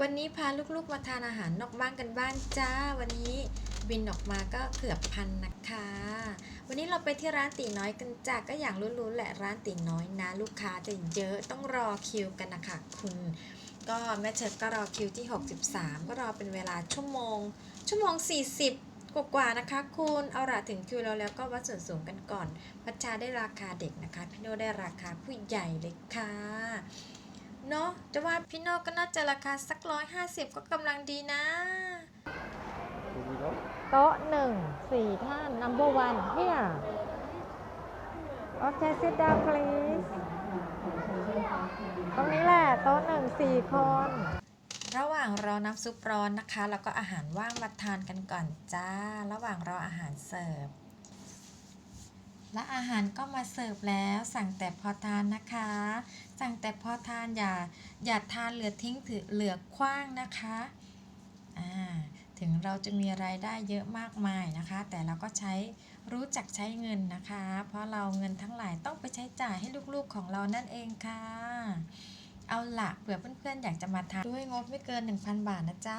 วันนี้พาลูกๆมาทานอาหารนอกบ้านกันบ้างจ้า วันนี้บินออกมาก็เกือบพันนะคะ วันนี้เราไปที่ร้านตีน้อยกันจ้าก็อย่างรู้ๆแหละร้านตีน้อยนะ ลูกค้าจะเยอะต้องรอคิวกันนะคะคุณ ก็แม่เชิดก็รอคิวที่ 63 ก็รอเป็นเวลาชั่วโมง ชั่วโมง 40กว่าๆนะคะคุณเอาละถึงคิวเราแล้วก็วัดส่วนสูงกันก่อน พัชชาได้ราคาเด็กนะคะ พี่โนได้ราคาผู้ใหญ่เลยค่ะ เนาะจะว่าพี่โน่ก็น่าจะราคาสักร้อยห้าสิบก็กำลังดีนะ โต๊ะหนึ่งสี่ท่าน number one here okay sit down please ตรงนี้แหละ โต๊ะหนึ่งสี่คน ระหว่างรอน้ำซุปร้อนนะคะ แล้วก็อาหารว่างมาทานกันก่อนจ้า ระหว่างรออาหารเสิร์ฟ และอาหารก็มาเสิร์ฟแล้ว สั่งแต่พอทานนะคะ สั่งแต่พอทานอย่าอย่าทานเหลือทิ้งถือเหลือคว้างนะคะอ่าถึงเราจะมีรายได้เยอะมากมายนะคะ แต่เราก็ใช้รู้จักใช้เงินนะคะ เพราะเราเงินทั้งหลายต้องไปใช้จ่ายให้ลูกๆของเรานั่นเองค่ะ เอาละเผื่อเพื่อนๆอยากจะมาทานด้วยงบไม่เกิน 1,000 บาทนะจ๊ะ